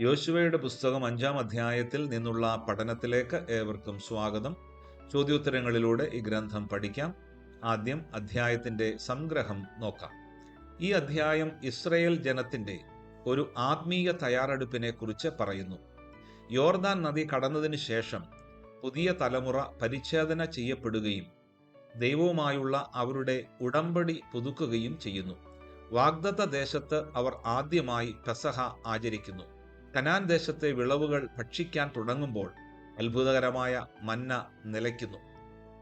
യോശുവയുടെ പുസ്തകം അഞ്ചാം അധ്യായത്തിൽ നിന്നുള്ള പഠനത്തിലേക്ക് ഏവർക്കും സ്വാഗതം. ചോദ്യോത്തരങ്ങളിലൂടെ ഈ ഗ്രന്ഥം പഠിക്കാം. ആദ്യം അധ്യായത്തിന്റെ സംഗ്രഹം നോക്കാം. ഈ അധ്യായം ഇസ്രയേൽ ജനത്തിന്റെ ഒരു ആത്മീയ തയ്യാറെടുപ്പിനെ കുറിച്ച് പറയുന്നു. യോർദാൻ നദി കടന്നതിന് ശേഷം പുതിയ തലമുറ പരിച്ഛേദന ചെയ്യപ്പെടുകയും ദൈവവുമായുള്ള അവരുടെ ഉടമ്പടി പുതുക്കുകയും ചെയ്യുന്നു. വാഗ്ദത്ത ദേശത്ത് അവർ ആദ്യമായി പെസഹ ആചരിക്കുന്നു. കനാൻ ദേശത്തെ വിളവുകൾ ഭക്ഷിക്കാൻ തുടങ്ങുമ്പോൾ അത്ഭുതകരമായ മന്ന നിലയ്ക്കുന്നു.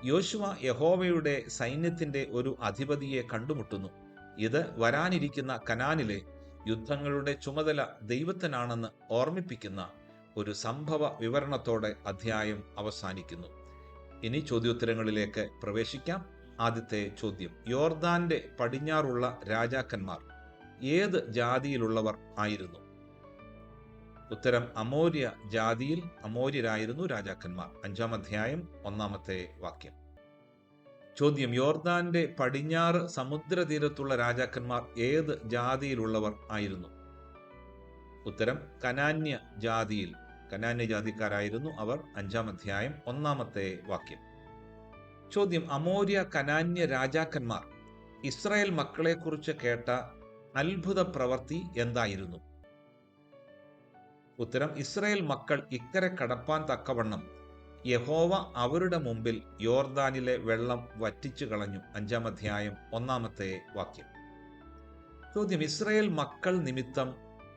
യോശുവ യഹോവയുടെ സൈന്യത്തിന്റെ ഒരു അധിപതിയെ കണ്ടുമുട്ടുന്നു. ഇത് വരാനിരിക്കുന്ന കനാനിലെ യുദ്ധങ്ങളുടെ ചുമതല ദൈവത്തിനാണെന്ന് ഓർമ്മിപ്പിക്കുന്ന ഒരു സംഭവ വിവരണത്തോടെ അധ്യായം അവസാനിക്കുന്നു. ഇനി ചോദ്യോത്തരങ്ങളിലേക്ക് പ്രവേശിക്കാം. ആദ്യത്തെ ചോദ്യം. യോർദാന്റെ പടിഞ്ഞാറുള്ള രാജാക്കന്മാർ ഏത് ജാതിയിലുള്ളവർ ആയിരുന്നു? ഉത്തരം അമോര്യ ജാതിയിൽ അമോര്യരായിരുന്നു രാജാക്കന്മാർ. അഞ്ചാം അധ്യായം ഒന്നാമത്തെ വാക്യം. ചോദ്യം യോർദാന്റെ പടിഞ്ഞാറ് സമുദ്രതീരത്തുള്ള രാജാക്കന്മാർ ഏത് ജാതിയിലുള്ളവർ ആയിരുന്നു? ഉത്തരം കനാന്യ ജാതിയിൽ. കനാന്യ ജാതിക്കാരായിരുന്നു അവർ. അഞ്ചാം അധ്യായം ഒന്നാമത്തെ വാക്യം. ചോദ്യം അമോര്യ കനാന്യ രാജാക്കന്മാർ ഇസ്രായേൽ മക്കളെക്കുറിച്ച് കേട്ട അത്ഭുത പ്രവൃത്തി എന്തായിരുന്നു? ഉത്തരം ഇസ്രയേൽ മക്കൾ ഇക്കരെ കടപ്പാൻ തക്കവണ്ണം. യഹോവ അവരുടെ മുമ്പിൽ യോർദാനിലെ വെള്ളം വറ്റിച്ചു കളഞ്ഞു. അഞ്ചാം അധ്യായം ഒന്നാമത്തെ വാക്യം. ചോദ്യം ഇസ്രയേൽ മക്കൾ നിമിത്തം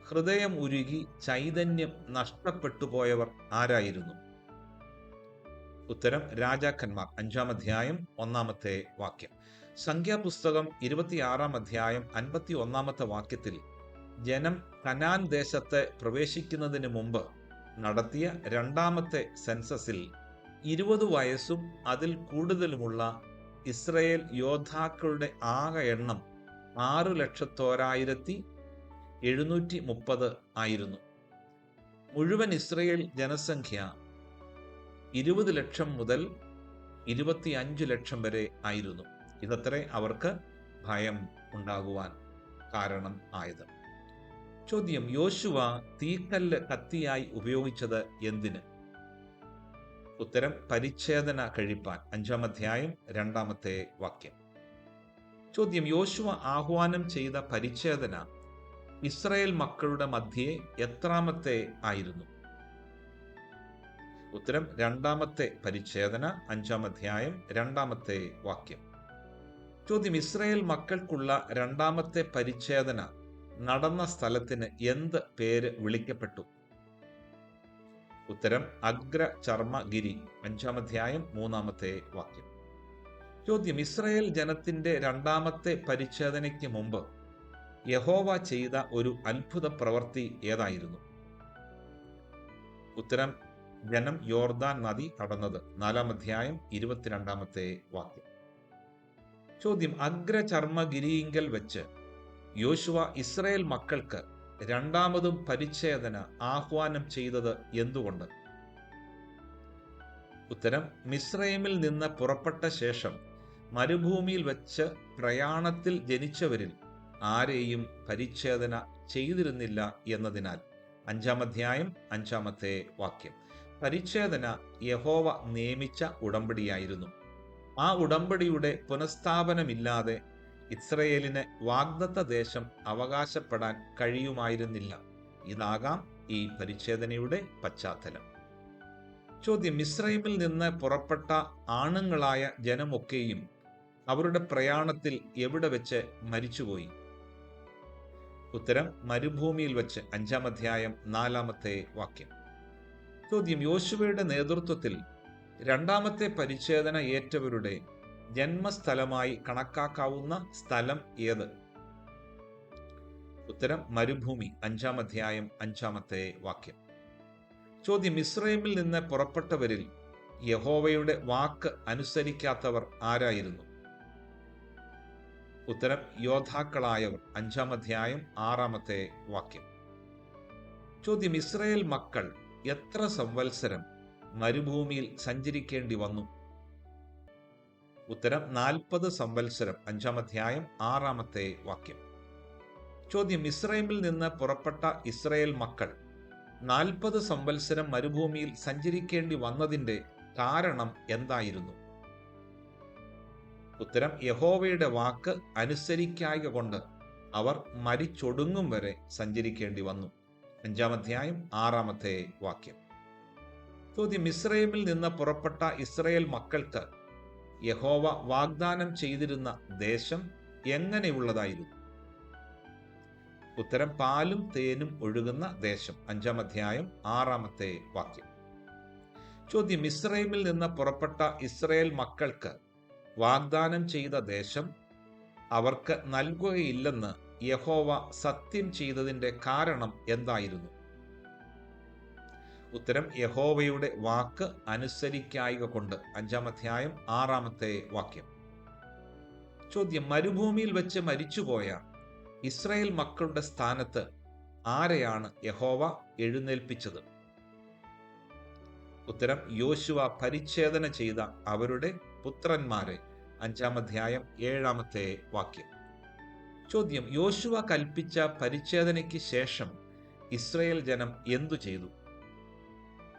ഹൃദയം ഉരുകി ചൈതന്യം നഷ്ടപ്പെട്ടു പോയവർ ആരായിരുന്നു? ഉത്തരം രാജാക്കന്മാർ. അഞ്ചാം അധ്യായം ഒന്നാമത്തെ വാക്യം. സംഖ്യാപുസ്തകം ഇരുപത്തിയാറാം അധ്യായം അൻപത്തി ഒന്നാമത്തെ വാക്യത്തിൽ ജനം കനാൻ ദേശത്ത് പ്രവേശിക്കുന്നതിന് മുമ്പ് നടത്തിയ രണ്ടാമത്തെ സെൻസസിൽ ഇരുപത് വയസ്സും അതിൽ കൂടുതലുമുള്ള ഇസ്രയേൽ യോദ്ധാക്കളുടെ ആകെ എണ്ണം ആറ് ലക്ഷത്തോരായിരത്തി എഴുന്നൂറ്റി മുപ്പത് ആയിരുന്നു. മുഴുവൻ ഇസ്രയേൽ ജനസംഖ്യ ഇരുപത് ലക്ഷം മുതൽ ഇരുപത്തി അഞ്ച് ലക്ഷം വരെ ആയിരുന്നു. ഇതത്രേ അവർക്ക് ഭയം ഉണ്ടാകുവാൻ കാരണം ആയത്. ചോദ്യം യോശുവ തീക്കല്ല് കത്തിയായി ഉപയോഗിച്ചത് എന്തിന്? ഉത്തരം പരിച്ഛേദന കഴിപ്പാൻ. അഞ്ചാം അധ്യായം രണ്ടാമത്തെ വാക്യം. ചോദ്യം യോശുവ ആഹ്വാനം ചെയ്ത പരിച്ഛേദന ഇസ്രായേൽ മക്കളുടെ മധ്യേ എത്രാമത്തെ ആയിരുന്നു? ഉത്തരം രണ്ടാമത്തെ പരിച്ഛേദന അഞ്ചാം അധ്യായം രണ്ടാമത്തെ വാക്യം. ചോദ്യം ഇസ്രായേൽ മക്കൾക്കുള്ള രണ്ടാമത്തെ പരിച്ഛേദന നടന്ന സ്ഥലത്തിന് എന്ത് പേര് വിളിക്കപ്പെട്ടു? ഉത്തരം അഗ്ര ചർമ്മഗിരി അഞ്ചാം അധ്യായം മൂന്നാമത്തെ വാക്യം. ചോദ്യം ഇസ്രായേൽ ജനത്തിന്റെ രണ്ടാമത്തെ പരിച്ഛേദനയ്ക്ക് മുമ്പ് യഹോവ ചെയ്ത ഒരു അത്ഭുത പ്രവൃത്തി ഏതായിരുന്നു? ഉത്തരം ജനം യോർദാൻ നദി കടന്നത്. നാലാം അധ്യായം ഇരുപത്തിരണ്ടാമത്തെ വാക്യം. ചോദ്യം അഗ്രചർമ്മഗിരിയിങ്കൽ വെച്ച് യോശുവ ഇസ്രയേൽ മക്കൾക്ക് രണ്ടാമതും പരിച്ഛേദന ആഹ്വാനം ചെയ്തത് എന്തുകൊണ്ട്? ഉത്തരം മിസ്രൈമിൽ നിന്ന് പുറപ്പെട്ട ശേഷം മരുഭൂമിയിൽ വെച്ച് പ്രയാണത്തിൽ ജനിച്ചവരിൽ ആരെയും പരിച്ഛേദന ചെയ്തിരുന്നില്ല എന്നതിനാൽ. അഞ്ചാം അധ്യായം അഞ്ചാമത്തെ വാക്യം. പരിച്ഛേദന യഹോവ നിയമിച്ച ഉടമ്പടിയായിരുന്നു. ആ ഉടമ്പടിയുടെ പുനഃസ്ഥാപനമില്ലാതെ ഇസ്രയേലിന് വാഗ്ദത്ത ദേശം അവകാശപ്പെടാൻ കഴിയുമായിരുന്നില്ല. ഇതാകാം ഈ പരിച്ഛേദനയുടെ പശ്ചാത്തലം. ചോദ്യം ഇസ്രയേമിൽ നിന്ന് പുറപ്പെട്ട ആണുങ്ങളായ ജനമൊക്കെയും അവരുടെ പ്രയാണത്തിൽ എവിടെ വെച്ച് മരിച്ചുപോയി? ഉത്തരം മരുഭൂമിയിൽ വെച്ച്. അഞ്ചാം അധ്യായം നാലാമത്തെ വാക്യം. ചോദ്യം യോശുവയുടെ നേതൃത്വത്തിൽ രണ്ടാമത്തെ പരിച്ഛേദന ഏറ്റവരുടെ ജന്മസ്ഥലമായി കണക്കാക്കാവുന്ന സ്ഥലം ഏത്? ഉത്തരം മരുഭൂമി. അഞ്ചാം അധ്യായം അഞ്ചാമത്തെ വാക്യം. ചോദ്യം ഇസ്രയേമിൽ നിന്ന് പുറപ്പെട്ടവരിൽ യഹോവയുടെ വാക്ക് അനുസരിക്കാത്തവർ ആരായിരുന്നു? ഉത്തരം യോദ്ധാക്കളായവർ. അഞ്ചാം അധ്യായം ആറാമത്തെ വാക്യം. ചോദ്യം ഇസ്രയേൽ മക്കൾ എത്ര സംവത്സരം മരുഭൂമിയിൽ സഞ്ചരിക്കേണ്ടി വന്നു? ഉത്തരം നാൽപ്പത് സംവത്സരം അഞ്ചാം അധ്യായം ആറാമത്തെ വാക്യം. ചോദ്യം ഇസ്രയേമിൽ നിന്ന് പുറപ്പെട്ട ഇസ്രയേൽ മക്കൾ നാൽപ്പത് സംവത്സരം മരുഭൂമിയിൽ സഞ്ചരിക്കേണ്ടി വന്നതിന്റെ കാരണം എന്തായിരുന്നു? ഉത്തരം യഹോവയുടെ വാക്ക് അനുസരിക്കായ കൊണ്ട് അവർ മരിച്ചൊടുങ്ങും വരെ സഞ്ചരിക്കേണ്ടി വന്നു. അഞ്ചാം അധ്യായം ആറാമത്തെ വാക്യം. ചോദ്യം ഇസ്രയേമിൽ നിന്ന് പുറപ്പെട്ട ഇസ്രയേൽ മക്കൾക്ക് യഹോവ വാഗ്ദാനം ചെയ്തിരുന്ന ദേശം എങ്ങനെയുള്ളതായിരുന്നു? ഉത്തരം പാലും തേനും ഒഴുകുന്ന ദേശം. അഞ്ചാം അധ്യായം ആറാമത്തെ വാക്യം. ചോദ്യം ഇസ്രയേമിൽ നിന്ന് പുറപ്പെട്ട ഇസ്രയേൽ മക്കൾക്ക് വാഗ്ദാനം ചെയ്ത ദേശം അവർക്ക് നൽകുകയില്ലെന്ന് യഹോവ സത്യം ചെയ്തതിന്റെ കാരണം എന്തായിരുന്നു? ഉത്തരം യഹോവയുടെ വാക്ക് അനുസരിക്കായിക കൊണ്ട്. അഞ്ചാം അധ്യായം ആറാമത്തെ വാക്യം. ചോദ്യം മരുഭൂമിയിൽ വെച്ച് മരിച്ചുപോയ ഇസ്രായേൽ മക്കളുടെ സ്ഥാനത്ത് ആരെയാണ് യഹോവ എഴുന്നേൽപ്പിച്ചത്? ഉത്തരം യോശുവ പരിച്ഛേദന ചെയ്ത അവരുടെ പുത്രന്മാരെ. അഞ്ചാം അധ്യായം ഏഴാമത്തെ വാക്യം. ചോദ്യം യോശുവ കൽപ്പിച്ച പരിച്ഛേദനയ്ക്ക് ശേഷം ഇസ്രയേൽ ജനം എന്തു ചെയ്തു?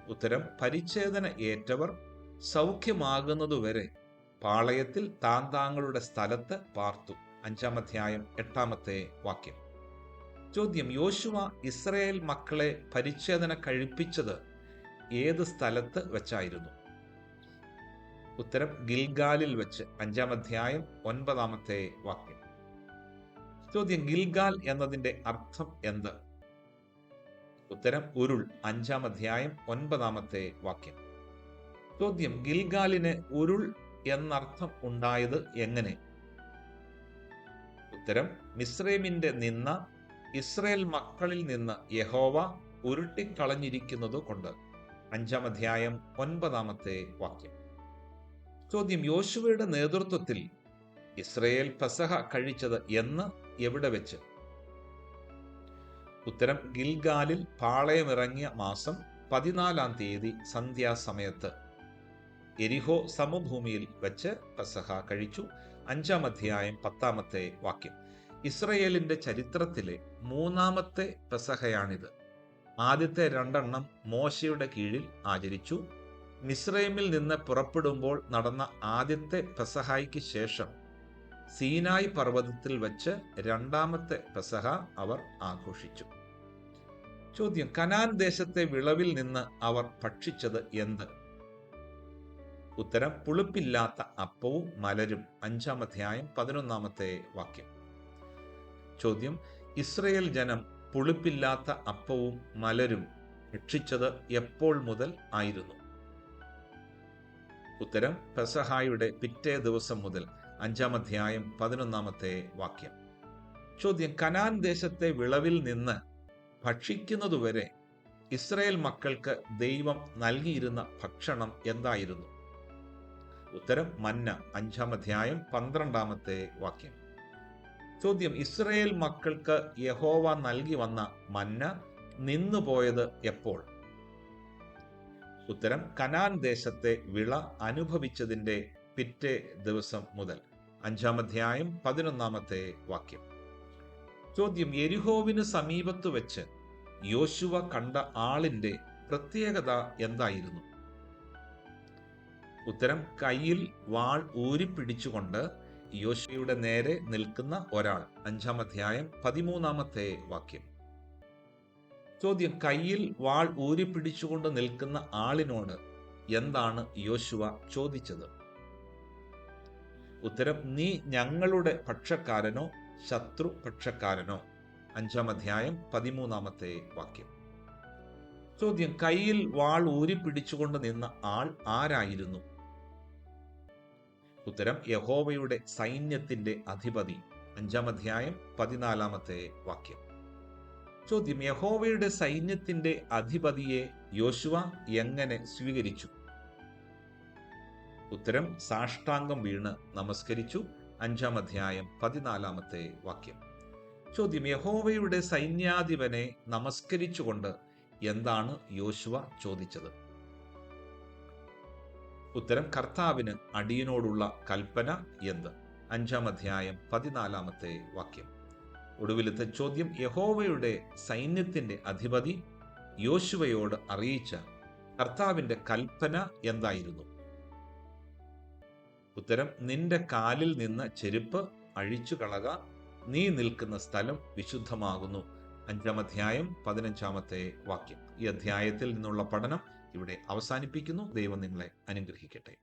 ഉത്തരം പരിച്ഛേദന ഏറ്റവർ സൗഖ്യമാകുന്നതുവരെ പാളയത്തിൽ താൻ താങ്കളുടെ സ്ഥലത്ത് പാർത്തു. അഞ്ചാം അധ്യായം എട്ടാമത്തെ വാക്യം. ചോദ്യം യോശുവ ഇസ്രയേൽ മക്കളെ പരിച്ഛേദന കഴിപ്പിച്ചത് ഏത് സ്ഥലത്ത് വെച്ചായിരുന്നു? ഉത്തരം ഗിൽഗാലിൽ വെച്ച്. അഞ്ചാം അധ്യായം ഒൻപതാമത്തെ വാക്യം. ചോദ്യം ഗിൽഗാൽ എന്നതിന്റെ അർത്ഥം എന്ത്? ഉത്തരം ഉരുൾ അഞ്ചാം അധ്യായം ഒൻപതാമത്തെ വാക്യം. ചോദ്യം ഗിൽഗാലിന് ഉരുൾ എന്നർത്ഥം ഉണ്ടായത് എങ്ങനെ? ഉത്തരം മിസ്രൈമിന്റെ നിന്ന ഇസ്രയേൽ മക്കളിൽ നിന്ന് യഹോവ ഉരുട്ടിക്കളഞ്ഞിരിക്കുന്നത് കൊണ്ട്. അഞ്ചാം അധ്യായം ഒൻപതാമത്തെ വാക്യം. ചോദ്യം യോശുവയുടെ നേതൃത്വത്തിൽ ഇസ്രയേൽ പെസഹ കഴിച്ചത് എന്ന് എവിടെ വെച്ച്? ഉത്തരം ഗിൽഗാലിൽ പാളയമിറങ്ങിയ മാസം പതിനാലാം തീയതി സന്ധ്യാസമയത്ത്. എരിഹോ സമഭൂമിയിൽ വെച്ച് പെസഹ കഴിച്ചു. അഞ്ചാം അധ്യായം പത്താമത്തെ വാക്യം. ഇസ്രയേലിന്റെ ചരിത്രത്തിലെ മൂന്നാമത്തെ പെസഹയാണിത്. ആദ്യത്തെ രണ്ടെണ്ണം മോശയുടെ കീഴിൽ ആചരിച്ചു. മിസ്രൈമിൽ നിന്ന് പുറപ്പെടുമ്പോൾ നടന്ന ആദ്യത്തെ പെസഹായ്ക്ക് ശേഷം സീനായ് പർവതത്തിൽ വെച്ച് രണ്ടാമത്തെ പെസഹ അവർ ആഘോഷിച്ചു. ചോദ്യം. കനാൻ ദേശത്തെ വിളവിൽ നിന്ന് അവർ ഭക്ഷിച്ചത് എന്ത്? ഉത്തരം പുളിപ്പില്ലാത്ത അപ്പവും മലരും. അഞ്ചാം അധ്യായം പതിനൊന്നാമത്തെ വാക്യം. ചോദ്യം ഇസ്രയേൽ ജനം പുളിപ്പില്ലാത്ത അപ്പവും മലരും ഭക്ഷിച്ചത് എപ്പോൾ മുതൽ ആയിരുന്നു? ഉത്തരം പെസഹായുടെ പിറ്റേ ദിവസം മുതൽ. അഞ്ചാം അധ്യായം പതിനൊന്നാമത്തെ വാക്യം. ചോദ്യം കനാൻ ദേശത്തെ വിളവിൽ നിന്ന് ഭക്ഷിക്കുന്നതുവരെ ഇസ്രയേൽ മക്കൾക്ക് ദൈവം നൽകിയിരുന്ന ഭക്ഷണം എന്തായിരുന്നു? ഉത്തരം മന്ന അഞ്ചാം അധ്യായം പന്ത്രണ്ടാമത്തെ വാക്യം. ചോദ്യം ഇസ്രയേൽ മക്കൾക്ക് യഹോവ നൽകി വന്ന മന്ന നിന്നുപോയത് എപ്പോൾ? ഉത്തരം കനാൻ ദേശത്തെ വിള അനുഭവിച്ചതിന്റെ പിറ്റേ ദിവസം മുതൽ. അഞ്ചാം അധ്യായം പതിനൊന്നാമത്തെ വാക്യം. ചോദ്യം എരിഹോവിന് സമീപത്ത് വെച്ച് യോശുവ കണ്ട ആളിന്റെ പ്രത്യേകത എന്തായിരുന്നു? ഉത്തരം കയ്യിൽ വാൾ ഊരി പിടിച്ചുകൊണ്ട് യോശുവയുടെ നേരെ നിൽക്കുന്ന ഒരാൾ. അഞ്ചാം അധ്യായം പതിമൂന്നാമത്തെ വാക്യം. ചോദ്യം കയ്യിൽ വാൾ ഊരി പിടിച്ചുകൊണ്ട് നിൽക്കുന്ന ആളിനോട് എന്താണ് യോശുവ ചോദിച്ചത്? ഉത്തരം നീ ഞങ്ങളുടെ പക്ഷക്കാരനോ ശത്രു പക്ഷക്കാരനോ അഞ്ചാം അധ്യായം പതിമൂന്നാമത്തെ വാക്യം. ചോദ്യം കയ്യിൽ വാൾ ഊരി പിടിച്ചുകൊണ്ട് നിന്ന ആൾ ആരായിരുന്നു? ഉത്തരം യഹോവയുടെ സൈന്യത്തിന്റെ അധിപതി. അഞ്ചാം അധ്യായം പതിനാലാമത്തെ വാക്യം. ചോദ്യം യഹോവയുടെ സൈന്യത്തിന്റെ അധിപതിയെ യോശുവ എങ്ങനെ സ്വീകരിച്ചു? ഉത്തരം സാഷ്ടാംഗം വീണ് നമസ്കരിച്ചു. അഞ്ചാം അധ്യായം പതിനാലാമത്തെ വാക്യം. ചോദ്യം യഹോവയുടെ സൈന്യാധിപനെ നമസ്കരിച്ചുകൊണ്ട് എന്താണ് യോശുവ ചോദിച്ചത്? ഉത്തരം കർത്താവിന് അടിയനോടുള്ള കൽപ്പന എന്ത്? അഞ്ചാം അധ്യായം പതിനാലാമത്തെ വാക്യം. ഒടുവിലത്തെ ചോദ്യം യഹോവയുടെ സൈന്യത്തിന്റെ അധിപതി യോശുവയോട് അറിയിച്ച കർത്താവിന്റെ കൽപ്പന എന്തായിരുന്നു? ഉത്തരം നിന്റെ കാലിൽ നിന്ന് ചെരുപ്പ് അഴിച്ചു കളക. നീ നിൽക്കുന്ന സ്ഥലം വിശുദ്ധമാകുന്നു. അഞ്ചാം അധ്യായം പതിനഞ്ചാമത്തെ വാക്യം. ഈ അധ്യായത്തിൽ നിന്നുള്ള പഠനം ഇവിടെ അവസാനിപ്പിക്കുന്നു. ദൈവം നിങ്ങളെ അനുഗ്രഹിക്കട്ടെ.